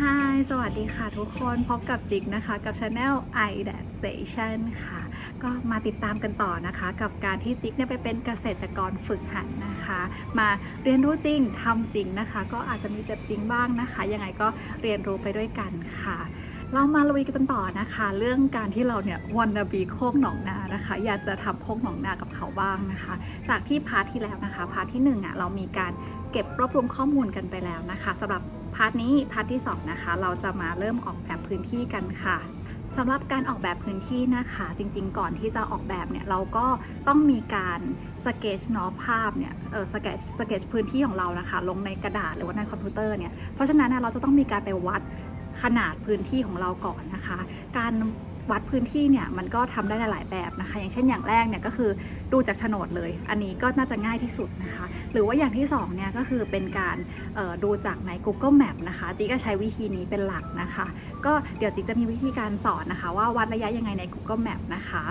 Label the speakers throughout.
Speaker 1: ฮายสวัสดีค่ะทุกคนพบกับจิกนะคะ กับช anel i d a t Station ค่ะ ก็มาติดตามกันต่อนะคะ กับการที่จิกเนี่ยไปเป็นเกษตรกรฝึกหัดนะคะ มาเรียนรู้จริงทำจริงนะคะ ก็อาจจะมีเจ็บจริงบ้างนะคะ ยังไงก็เรียนรู้ไปด้วยกันค่ะเรามาลุยกันต่อนะคะ เรื่องการที่เราเนี่ยวันนาบีโคกหนองนานะคะ อยากจะทำโคกหนองนากับเขาบ้างนะคะ จากที่พาร์ทที่แล้วนะคะพาร์ทที่หนึ่งอะเรามีการเก็บรวบรวมข้อมูลกันไปแล้วนะคะสำหรับาร์ทนี้พาร์ทที่สองนะคะ เราจะมาเริ่มออกแบบพื้นที่กันค่ะสำหรับการออกแบบพื้นที่นะคะ จริงๆ ก่อนที่จะออกแบบเนี่ย เราก็ต้องมีการสเกจเนาะภาพเนี่ยเออสเกจสเกจพื้นที่ของเรานะคะ ลงในกระดาษหรือว่าในคอมพิวเตอร์เนี่ย เพราะฉะนั้นเราจะต้องมีการไปวัดขนาดพื้นที่ของเราก่อนนะคะ การ วัดพื้นที่เนี่ยมันก็ทำได้หลายแบบนะคะ อย่างเช่นอย่างแรกเนี่ยก็คือดูจากโฉนดเลย อันนี้ก็น่าจะง่ายที่สุดนะคะ หรือว่าอย่างที่สองเนี่ยก็คือเป็นการดูจากใน Google Map นะคะจีก็ใช้วิธีนี้เป็นหลักนะคะ ก็เดี๋ยวจิกจะมีวิธีการสอนนะคะ ว่าวัดระยะยังไงใน Google Map นะคะ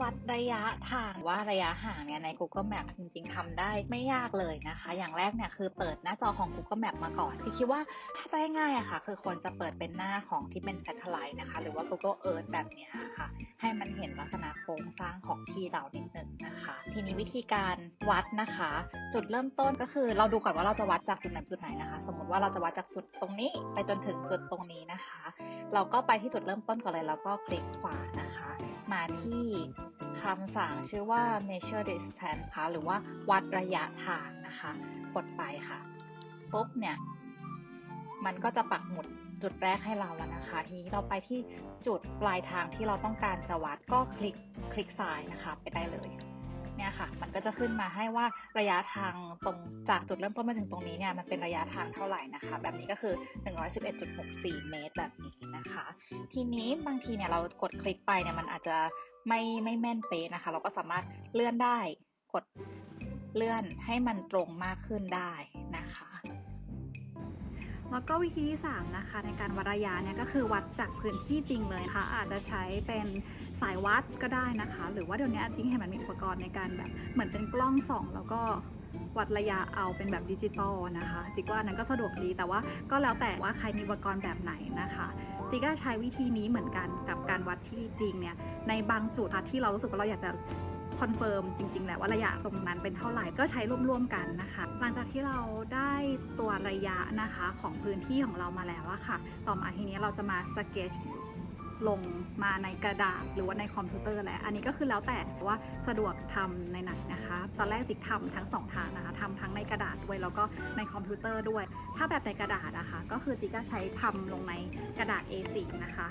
Speaker 2: วัดระยะทางว่าระยะห่างเนี่ยใน Google Map จริงๆทำได้ไม่ยากเลยนะคะ อย่างแรกเนี่ยคือเปิดหน้าจอของ Google Map มาก่อนที่คิดว่าถ้าจะง่ายๆอะค่ะ คือควรจะเปิดเป็นหน้าของที่เป็น Satellite นะคะ หรือว่า Google Earth แบบเนี้ยค่ะ ให้มันเห็นลักษณะโครงสร้างของที่เรานิดนึงนะคะ ทีนี้วิธีการวัดนะคะ จุดเริ่มต้นก็คือเราดูก่อนว่าเราจะวัดจากจุดไหนจุดไหนนะคะ สมมติว่าเราจะวัดจากจุดตรงนี้ ไปจนถึงจุดตรงนี้นะคะ เราก็ไปที่จุดเริ่มต้นก่อนเลยแล้วก็คลิกขวานะคะ มาที่คำสั่งชื่อว่า measure distance ค่ะหรือว่าวัดระยะทางนะคะ กดไปค่ะปุ๊บเนี่ย มันก็จะปักหมุดจุดแรกให้เราแล้วนะคะทีนี้เราไปที่จุดปลายทางที่เราต้องการจะวัดก็คลิกคลิกซ้ายนะคะ ไปได้เลย เนี่ยค่ะ มันก็จะขึ้นมาให้ว่าระยะทางตรงจากจุดเริ่มต้นมาถึงตรงนี้เนี่ยมันเป็นระยะทางเท่าไหร่นะคะ แบบนี้ก็คือ 111.64 เมตรแบบนี้นะคะ ทีนี้บางทีเนี่ยเรากดคลิกไปเนี่ยมันอาจจะไม่ไม่แม่นเป๊ะนะคะ เราก็สามารถเลื่อนได้กดเลื่อนให้มันตรงมากขึ้นได้นะคะ
Speaker 1: แล้วก็วิธีที่ 3 นะคะ ในการวัดระยะเนี่ยก็คือวัดจากพื้นที่จริงเลยค่ะ อาจจะใช้เป็น สายวัดก็ได้นะคะ หรือว่าเดี๋ยวนี้จริงๆเห็นมันมีอุปกรณ์ในการแบบเหมือนเป็นกล้องส่องแล้วก็วัดระยะเอาเป็นแบบดิจิตอลนะคะจิกว่านั้นก็สะดวกดีแต่ว่าก็แล้วแต่ว่าใครมีอุปกรณ์แบบไหนนะคะจิก็ใช้วิธีนี้เหมือนกันกับการวัดที่จริงเนี่ยในบางจุดที่เรารู้สึกว่าเราอยากจะคอนเฟิร์มจริงๆแหละว่าระยะตรงนั้นเป็นเท่าไหร่ก็ใช้ร่วมๆกันนะคะ หลังจากที่เราได้ตัวระยะนะคะของพื้นที่ของเรามาแล้วอะค่ะ ต่อมาทีนี้เราจะมาสเกจ ลงมาในกระดาษหรือว่าในคอมพิวเตอร์แหละ อันนี้ก็คือแล้วแต่ว่าสะดวกทำในไหนนะคะ ตอนแรกจิกทำทั้งสองทางนะคะทำทั้งในกระดาษด้วยแล้วก็ในคอมพิวเตอร์ด้วย ถ้าแบบในกระดาษนะคะ ก็คือจิกก็ใช้ทำลงในกระดาษ A4 นะคะ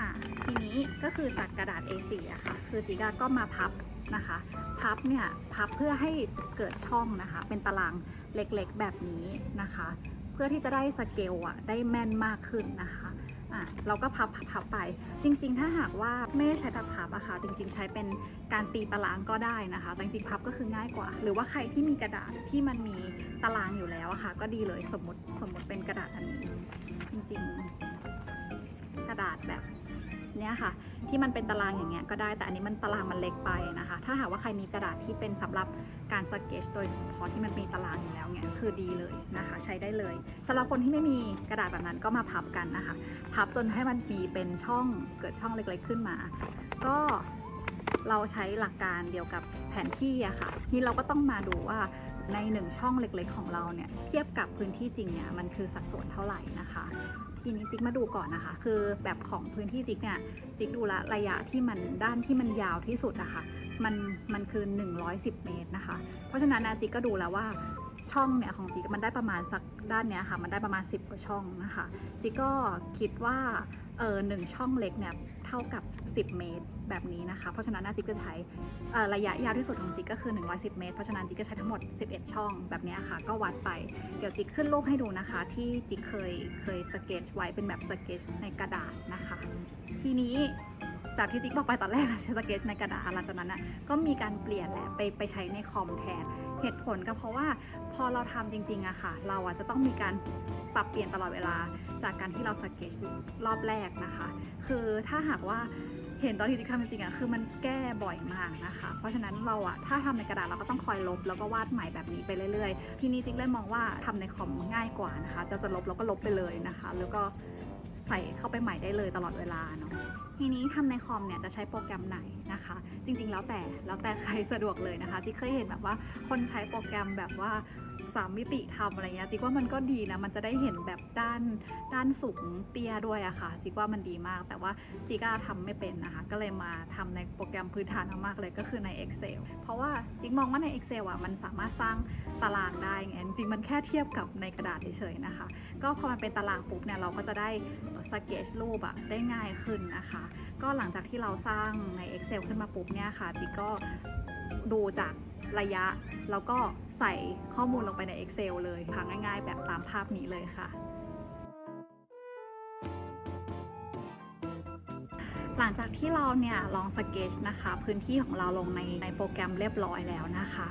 Speaker 1: อะทีนี้ก็คือจากกระดาษ A4 อะค่ะ คือจิกาก็มาพับนะคะ พับเนี่ยพับเพื่อให้เกิดช่องนะคะ เป็นตารางเล็กๆแบบนี้นะคะ เพื่อที่จะได้สเกลอะได้แม่นมากขึ้นนะคะ อะเราก็พับพับไป จริง ๆ ถ้าหากว่าไม่ได้ใช้ตะพับอะค่ะ จริง ๆ ใช้เป็นการตีตารางก็ได้นะคะแต่จริงๆพับก็คือง่ายกว่า หรือว่าใครที่มีกระดาษที่มันมีตารางอยู่แล้วอะค่ะ ก็ดีเลยสมมติสมมติเป็นกระดาษอันนี้ จริง ๆ กระดาษแบบ เนี้ยค่ะ ที่มันเป็นตารางอย่างเงี้ยก็ได้แต่อันนี้มันตารางมันเล็กไปนะคะ ถ้าหากว่าใครมีกระดาษที่เป็นสำหรับการสเกจโดยเฉพาะที่มันมีตารางอยู่แล้วเนี่ยคือดีเลยนะคะ ใช้ได้เลยสำหรับคนที่ไม่มีกระดาษแบบนั้นก็มาพับกันนะคะ พับจนให้มันมีเป็นช่องเกิดช่องเล็กๆขึ้นมา ก็เราใช้หลักการเดียวกับแผนที่อะค่ะนี่เราก็ต้องมาดูว่าในหนึ่งช่องเล็กๆของเราเนี่ยเทียบกับพื้นที่จริงเนี่ยมันคือสัดส่วนเท่าไหร่นะคะ ทีนี้จิ๊กมาดูก่อนนะคะ คือแบบของพื้นที่จิ๊กเนี่ยจิ๊กดูและระยะที่มันด้านที่มันยาวที่สุดนะคะมันมันคือ 110 เมตรนะคะ เพราะฉะนั้นนะจิ๊กก็ดูแล้วว่า ช่องเนี่ยของจิกมันได้ประมาณสักด้านเนี้ยค่ะ มันได้ประมาณ 10 กว่าช่องนะคะจิ๊กก็คิดว่าเออหนึ่งช่องเล็กเนี่ยเท่ากับ 10 เมตรแบบนี้นะคะ เพราะฉะนั้นนะจิ๊กก็ใช้ระยะยาวที่สุดของจิ๊กก็คือ 110 เมตร เพราะฉะนั้นจิ๊กก็ใช้ทั้งหมด 11 ช่องแบบนี้ค่ะ ก็วัดไป เดี๋ยวจิ๊กขึ้นรูปให้ดูนะคะ ที่จิ๊กเคยเคยสเกจไว้เป็นแบบสเกจในกระดาษนะคะ ทีนี้จากที่จิ๊กบอกไปตอนแรกใช้สเกจในกระดาษหลังจากนั้นนะก็มีการเปลี่ยนแหละไปไปใช้ในคอมแทน เหตุผลก็เพราะว่าพอเราทำจริงๆอะค่ะ เราอะจะต้องมีการปรับเปลี่ยนตลอดเวลาจากการที่เราสเกจรอบแรกนะคะ คือถ้าหากว่าเห็นตอนที่จิ๊กทำจริงๆอะคือมันแก้บ่อยมากนะคะ เพราะฉะนั้นเราอะถ้าทำในกระดาษเราก็ต้องคอยลบแล้วก็วาดใหม่แบบนี้ไปเรื่อยๆ ที่นี้จิ๊กเลยมองว่าทำในคอมง่ายกว่านะคะจะจะลบเราก็ลบไปเลยนะคะ แล้วก็ ใส่เข้าไปใหม่ได้เลยตลอดเวลาเนาะทีนี้ทำในคอมเนี่ยจะใช้โปรแกรมไหนนะคะ จริงๆแล้วแต่แล้วแต่ใครสะดวกเลยนะคะที่เคยเห็นแบบว่าคนใช้โปรแกรมแบบว่า สามมิติทำอะไรเงี้ยจิ๊กว่ามันก็ดีนะมันจะได้เห็นแบบด้านด้านสูงเตี้ยด้วยอะค่ะจิ๊กว่ามันดีมาก แต่ว่าจิ๊กก็ทำไม่เป็นนะคะ ก็เลยมาทำในโปรแกรมพื้นฐานมากๆเลยก็คือใน Excel เพราะว่าจิ๊กมองว่าใน Excel อะมันสามารถสร้างตารางได้ไงจริงมันแค่เทียบกับในกระดาษเฉยๆนะคะ ก็พอมันเป็นตารางปุ๊บเนี่ยเราก็จะได้สเกจรูปอะได้ง่ายขึ้นนะคะ ก็หลังจากที่เราสร้างใน Excel ขึ้นมาปุ๊บเนี่ยค่ะจิ๊กก็ดูจาก ระยะ แล้วก็ใส่ข้อมูลลงไปใน Excel เลยค่ะง่าย ๆ แบบตามภาพนี้เลยค่ะ หลังจากที่เราเนี่ยลองสเกจนะคะ พื้นที่ของเราลงในในโปรแกรมเรียบร้อยแล้วนะคะ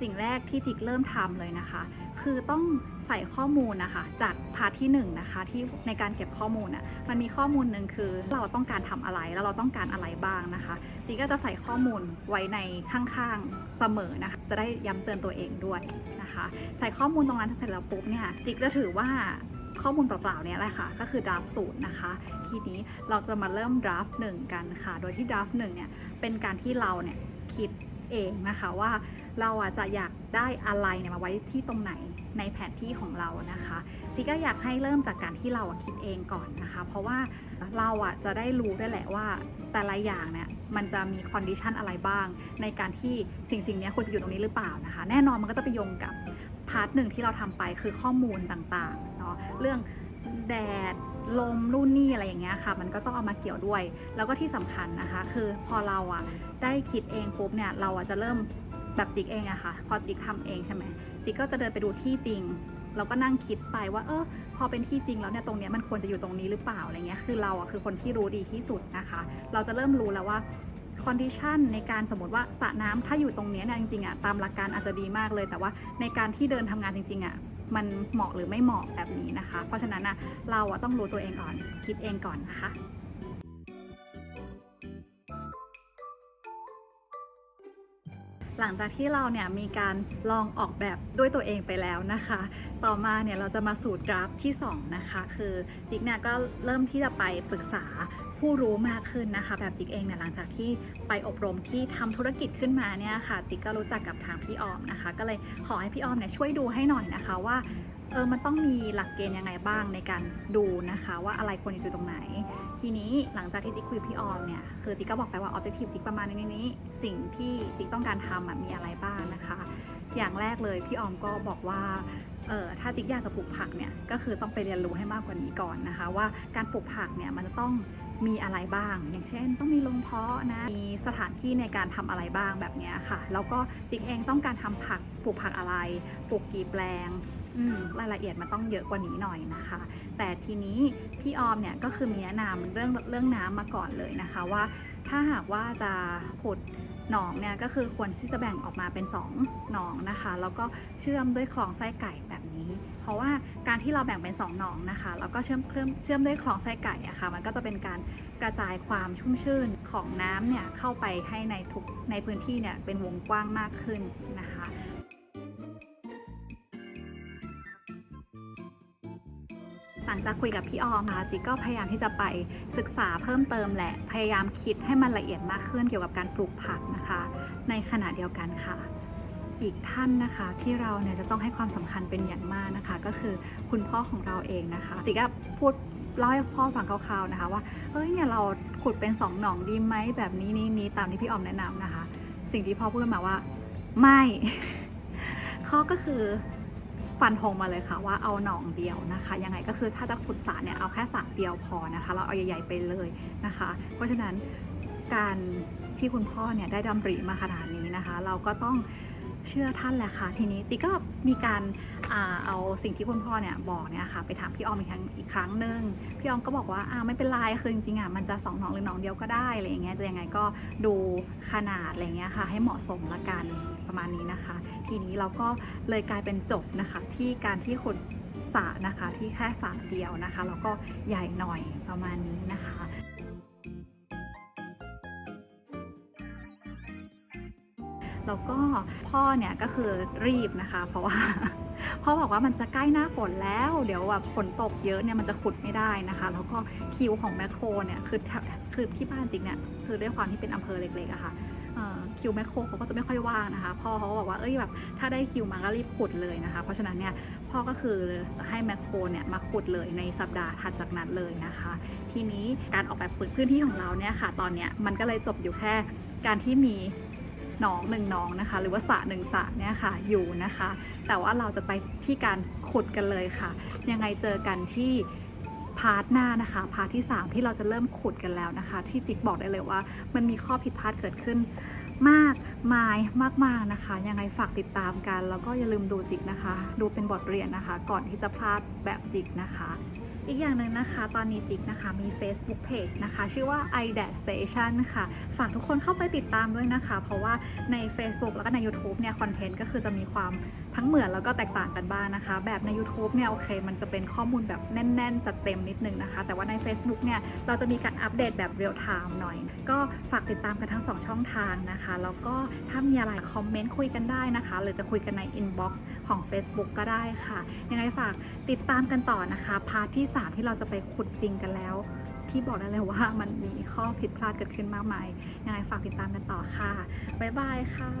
Speaker 1: สิ่งแรกที่จิกเริ่มทำเลยนะคะ คือต้องใส่ข้อมูลนะคะ จากพาร์ทที่1นงนะคะที่ในการเก็บข้อมูลอะมันมีข้อมูลหนึ่งคือเราต้องการทำอะไรแล้วเราต้องการอะไรบ้างนะคะจิกก็จะใส่ข้อมูลไว้ในข้างๆเสมอนะคะ จะได้ย้ำเตือนตัวเองด้วยนะคะ ใส่ข้อมูลตรงนั้นเสร็จแล้วปุ๊บเนี่ยจิกจะถือว่าข้อมูลเปล่าๆเนี่ยแหละค่ะ ก็คือ draft ศูนย์นะคะ ทีนี้เราจะมาเริ่ม draft หนึ่งกันค่ะ โดยที่ draft หนึ่งเนี่ยเป็นการที่เราเนี่ยคิดเองนะคะว่า เราอะจะอยากได้อะไรเนี่ยมาไว้ที่ตรงไหนในแผนที่ของเรานะคะจีก็อยากให้เริ่มจากการที่เราอะคิดเองก่อนนะคะ เพราะว่าเราอะจะได้รู้ได้แหละว่าแต่ละอย่างเนี่ยมันจะมีคอนดิชันอะไรบ้าง ในการที่สิ่งสิ่งนี้ควรจะอยู่ตรงนี้หรือเปล่านะคะ แน่นอนมันก็จะไปโยงกับพาร์ทหนึ่งที่เราทำไปคือข้อมูลต่างๆเนาะเรื่องแดดลมรุ่นนี่อะไรอย่างเงี้ยค่ะ มันก็ต้องเอามาเกี่ยวด้วย แล้วก็ที่สำคัญนะคะ คือพอเราอะได้คิดเองปุ๊บเนี่ยเราอะจะเริ่ม แบบจิกเองอะค่ะ พอจิกทำเองใช่ไหมจิกก็จะเดินไปดูที่จริง เราก็นั่งคิดไปว่า เออพอเป็นที่จริงแล้วเนี่ยตรงนี้มันควรจะอยู่ตรงนี้หรือเปล่าอะไรเงี้ยคือเราอะคือคนที่รู้ดีที่สุดนะคะ เราจะเริ่มรู้แล้วว่าคอนดิชันในการสมมติว่าสระน้ำถ้าอยู่ตรงนี้เนี่ยจริงๆอะตามหลักการอาจจะดีมากเลย แต่ว่าในการที่เดินทำงานจริงๆอะมันเหมาะหรือไม่เหมาะแบบนี้นะคะ เพราะฉะนั้นอะเราอะต้องรู้ตัวเองก่อนคิดเองก่อนนะคะ หลังจากที่เราเนี่ยมีการลองออกแบบด้วยตัวเองไปแล้วนะคะ ต่อมาเนี่ยเราจะมาสู่ดราฟที่2นะคะคือจิกเนี่ยก็เริ่มที่จะไปปรึกษาผู้รู้มากขึ้นนะคะ แบบจิกเองเนี่ยหลังจากที่ไปอบรมที่ทำธุรกิจขึ้นมาเนี่ยค่ะ จิกก็รู้จักกับทางพี่ออมนะคะ ก็เลยขอให้พี่ออมเนี่ยช่วยดูให้หน่อยนะคะว่าเออมันต้องมีหลักเกณฑ์ยังไงบ้างในการดูนะคะ ว่าอะไรควรอยู่ตรงไหน ทีนี้หลังจากที่จิ๊กคุยพี่ออมเนี่ยคือจิ๊กก็บอกไปว่าออบเจกตีฟจิ๊กประมาณนี้นี้ สิ่งที่จิ๊กต้องการทำมีอะไรบ้างนะคะ อย่างแรกเลยพี่ออมก็บอกว่าเออถ้าจิ๊กอยากจะปลูกผักเนี่ยก็คือต้องไปเรียนรู้ให้มากกว่านี้ก่อนนะคะ ว่าการปลูกผักเนี่ยมันจะต้องมีอะไรบ้าง อย่างเช่น ต้องมีโรงเพาะนะมีสถานที่ในการทำอะไรบ้างแบบนี้ค่ะ แล้วก็จิ๊กเองต้องการทำผักปลูกผักอะไรปลูกกี่แปลง รายละเอียดมันต้องเยอะกว่านี้หน่อยนะคะ แต่ทีนี้พี่ออมเนี่ยก็คือมีแนะนำเรื่องเรื่องน้ำมาก่อนเลยนะคะ ว่าถ้าหากว่าจะขุดหนองเนี่ยก็คือควรที่จะแบ่งออกมาเป็น2หนองนะคะ แล้วก็เชื่อมด้วยคลองไส้ไก่แบบนี้ เพราะว่าการที่เราแบ่งเป็น2หนองนะคะ แล้วก็เชื่อมเชื่มเชื่อมด้วยคลองไส้ไก่อะค่ะ มันก็จะเป็นการกระจายความชุ่มชื่นของน้ำเนี่ยเข้าไปให้ในทุกในพื้นที่เนี่ยเป็นวงกว้างมากขึ้นนะคะ หลังจากคุยกับพี่ออมนะคะจิก็พยายามที่จะไปศึกษาเพิ่มเติมแหละ พยายามคิดให้มันละเอียดมากขึ้นเกี่ยวกับการปลูกผักนะคะ ในขณะเดียวกันค่ะ อีกท่านนะคะที่เราเนี่ยจะต้องให้ความสำคัญเป็นอย่างมากนะคะ ก็คือคุณพ่อของเราเองนะคะจิก็พูดเล่าให้พ่อฟังคร่าวๆนะคะ ว่าเฮ้ยเนี่ยเราขุดเป็นสองหนองดีไหมแบบนี้นี้นี้ตามที่พี่ออมแนะนำนะคะ สิ่งที่พ่อพูดมาว่า ไม่ ข้อก็คือ ฟันธงมาเลยค่ะว่าเอาหนองเดียวนะคะ ยังไงก็คือถ้าจะขุดสระเนี่ยเอาแค่สระเดียวพอนะคะ เราเอาใหญ่ๆไปเลยนะคะ เพราะฉะนั้นการที่คุณพ่อเนี่ยได้ดำริมาขนาดนี้นะคะ เราก็ต้องเชื่อท่านแหละค่ะ ทีนี้จิก็มีการอาเอาสิ่งที่คุณพ่อเนี่ยบอกเนี่ยค่ะไปถามพี่ออมอีกครั้งอีกครั้งหนึ่งพี่ออมก็บอกว่าอ่าไม่เป็นไรคือจริงๆอะมันจะสองหนองหรือหนองเดียวก็ได้อะไรอย่างเงี้ยจะยังไงก็ดูขนาดอะไรเงี้ยค่ะให้เหมาะสมละกัน ประมาณนี้นะคะ ทีนี้เราก็เลยกลายเป็นจบนะคะ ที่การที่คนสระนะคะที่แค่สระเดียวนะคะ แล้วก็ใหญ่หน่อยประมาณนี้นะคะแล้วก็พ่อเนี่ยก็คือรีบนะคะ เพราะว่าพ่อบอกว่ามันจะใกล้หน้าฝนแล้ว เดี๋ยวแบบฝนตกเยอะเนี่ยมันจะขุดไม่ได้นะคะ แล้วก็คิวของแมคโครเนี่ยคือคือที่บ้านจริงเนี่ยคือด้วยความที่เป็นอำเภอเล็กๆอะคะ่ะ คิวแมคโครเขาก็จะไม่ค่อยว่างนะคะ พ่อเขาก็บอกว่าเอ้ยแบบถ้าได้คิวมาก็รีบขุดเลยนะคะ เพราะฉะนั้นเนี่ยพ่อก็คือให้แมคโครเนี่ยมาขุดเลยในสัปดาห์ถัดจากนั้นเลยนะคะ ทีนี้การออกแบบพื้นที่ของเราเนี่ยค่ะ ตอนเนี้ยมันก็เลยจบอยู่แค่การที่มีหนองหนึ่งหนองนะคะ หรือว่าสระหนึ่งสระเนี่ยค่ะอยู่นะคะ แต่ว่าเราจะไปที่การขุดกันเลยค่ะ ยังไงเจอกันที่ พาร์ทหน้านะคะพาร์ทที่ 3 ที่เราจะเริ่มขุดกันแล้วนะคะ ที่จิ๊กบอกได้เลยว่า มันมีข้อผิดพลาดเกิดขึ้นมากมายมากๆนะคะ ยังไงฝากติดตามกัน แล้วก็อย่าลืมดูจิกนะคะ ดูเป็นบทเรียนนะคะ ก่อนที่จะพลาดแบบจิกนะคะ อีกอย่างหนึ่งนะคะตอนนี้จิกนะคะมี Facebook Page นะคะ ชื่อว่า i d a Station ค่ะ ฝากทุกคนเข้าไปติดตามด้วยนะคะ เพราะว่าใน Facebook แล้วก็ใน YouTube เนี่ยคอนเทนต์ก็คือจะมีความทั้งเหมือนแล้วก็แตกต่างกันบ้างนะคะ แบบใน YouTube เนี่ยโอเค มันจะเป็นข้อมูลแบบแน่น ๆ จัดเต็มนิดนึงนะคะ แต่ว่าใน Facebook เนี่ยเราจะมีการอัปเดตแบบเรียลไทม์หน่อย ก็ฝากติดตามกันทั้ง 2 ช่องทางนะคะ แล้วก็ถ้ามีอะไรคอมเมนต์คุยกันได้นะคะ หรือจะคุยกันใน Inbox ของ Facebook ก็ได้ค่ะ ยังไงฝากติดตามกันต่อนะคะพาร์ทที่3 ที่เราจะไปขุดจริงกันแล้วพี่บอกได้เลยว่ามันมีข้อผิดพลาดเกิดขึ้นมากมายยังไงฝากติดตามกันต่อค่ะ บ๊ายบายค่ะ